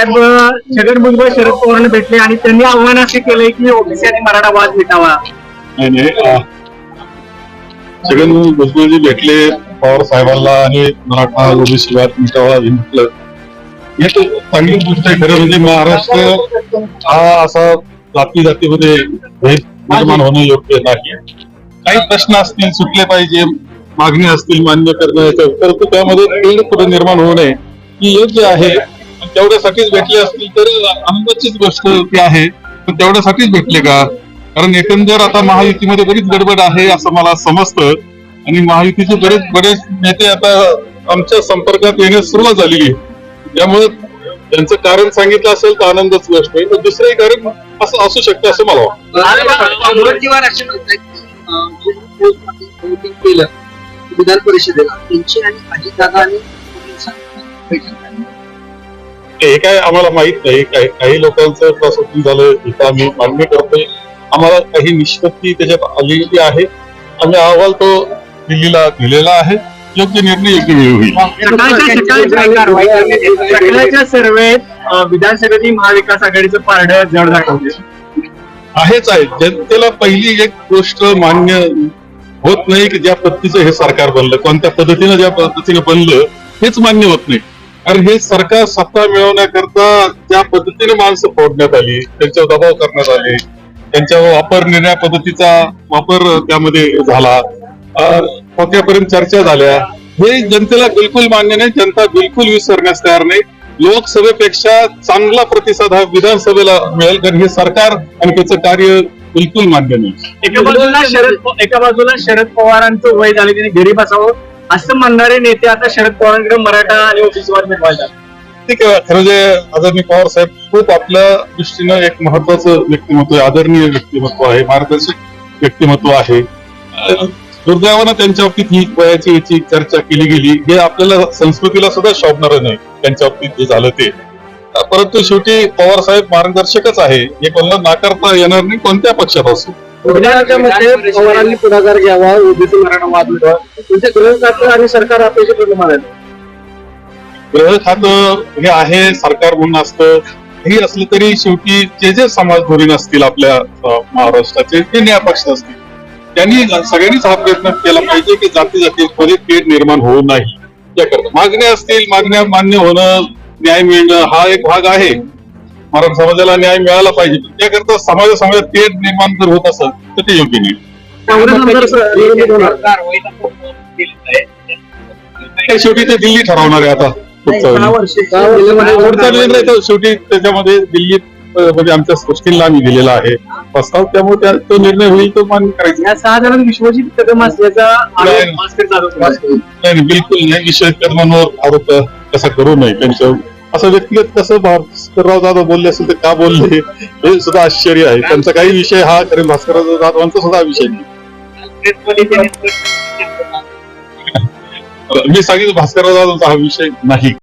साहेब छगन भुजबळ शरद पवारांना भेटले आणि त्यांनी आव्हान असे केलंय की ओबीसी आणि मराठा वाद मिटावा. नाही नाही अं, छगन भुजबळजी भेटले पवार साहेबांना आणि मराठा ओबीसी वाद मिटावा हे म्हटलं. हे तर चांगली गोष्ट आहे खरं म्हणजे महाराष्ट्र हा असा जाती जातीमध्ये भेद निर्माण होणं योग्य नाही. काही प्रश्न असतील सुटले पाहिजे मागणी असतील मान्य करण्याच्या तर परंतु त्यामध्ये तेढ पुढे निर्माण होऊ नये ही योग्य आहे. तेवढ्यासाठीच भेटले असतील तर आनंदाचीच गोष्ट ती आहे. पण तेवढ्यासाठीच भेटले का? कारण एकंदर आता महायुतीमध्ये बरीच गडबड आहे असं मला समजतं. आणि महायुतीचे बरेच बरेच नेते आता आमच्या संपर्कात येण्यास सुरुवात झालेली आहे. त्यामुळे त्यांचं कारण सांगितलं असेल तर आनंदच गोष्ट आहे. पण दुसरंही कारण असं असू शकतं असं मला वाटतं. विधान परिषदेला त्यांची आणि अजितदादा आणि बैठक हे काय आम्हाला माहीत नाही. काही काही लोकांचं प्रसूती झालं इथं आम्ही मान्य करतोय. आम्हाला काही निष्पत्ती त्याच्यात आलेली आहे. आम्ही अहवाल तो दिल्लीला दिलेला आहे. योग्य निर्णय योग्य वेळी होईल. सकाळच्या सर्वेत विधानसभेतील महाविकास आघाडीचं पारड जड दाखवते आहेच आहे. जनतेला पहिली एक गोष्ट मान्य होत नाही की ज्या पद्धतीचं हे सरकार बनलं कोणत्या पद्धतीनं ज्या पद्धतीने बनलं हेच मान्य होत नाही. कारण हे सरकार सत्ता मिळवण्याकरता ज्या पद्धतीने माणसं फोडण्यात आली त्यांच्यावर दबाव करण्यात आले त्यांच्यावर वापर निर्णय पद्धतीचा वापर त्यामध्ये झाला अं, खोक्यापर्यंत चर्चा झाल्या. हे जनतेला बिलकुल मान्य नाही जनता बिलकुल विसरण्यास तयार नाही. लोकसभेपेक्षा चांगला प्रतिसाद हा विधानसभेला मिळेल कारण हे सरकार आणि त्याचं कार्य बिलकुल मान्य नाही. एका बाजूला शरद एका बाजूला शरद पवारांचं वय झाले त्यांनी गरीब असावं असं म्हणणारे नेते आता शरद पवारांकडे मराठा आणि ओबीसी वाद ठीक आहे खरं जे आदरणीय पवार साहेब खूप आपल्या दृष्टीनं एक महत्वाचं व्यक्तिमत्व आहे आदरणीय व्यक्तिमत्व आहे मार्गदर्शक व्यक्तिमत्व आहे. दुर्दैवानं त्यांच्या बाबतीत ही वयाची याची चर्चा केली गेली. हे आपल्याला संस्कृतीला सुद्धा शोभणार नाही त्यांच्या बाबतीत जे झालं ते. परंतु शेवटी पवार साहेब मार्गदर्शकच आहे. हे कोणाला नाकारता येणार नाही कोणत्या पक्षात असो. विधानाच्या मध्ये पवारांनी पुढाकार घ्यावा ओबीसी मराठा वाद मिटवा तुमचे गृह खातं आणि सरकार अपेक्षा करून म्हणाले गृह खातं हे आहे सरकार म्हणून असतं. हे असलं तरी शेवटी जे जे समाज धोरण असतील आपल्या महाराष्ट्राचे ते न्यायपक्ष असतील त्यांनी सगळ्यांनीच हा प्रयत्न केला पाहिजे की जाती जातीमध्ये तेढ निर्माण होऊ नाही याकरता मागण्या असतील मागण्या मान्य होणं न्याय मिळणं हा एक भाग आहे. मराठा समाजाला न्याय मिळाला पाहिजे. त्याकरता समाजा समाजात तेढ निर्माण जर होत असेल तर ते योग्य नाही. शेवटी ते दिल्ली ठरवणार आहे आता पुढचा निर्णय तर शेवटी त्याच्यामध्ये दिल्लीत म्हणजे आमच्या गोष्टींना आम्ही दिलेला आहे प्रस्ताव त्यामुळे त्या- तो निर्णय होईल तो मान्य करायचा. या सहा जणांत विश्वजित कदम असल्याचा नाही. बिलकुल नाही. विषय कर्मांवर आरोप कसा करू नये. त्यांच्या असं व्यक्तिगत कसं भास्करराव जाधव बोलले असेल तर का बोलले? हे सुद्धा आश्चर्य आहे. त्यांचा काही विषय हा खरे भास्करराव जाधवांचा सुद्धा विषय नाही. मी सांगितलं भास्करराव जाधवचा हा विषय नाही.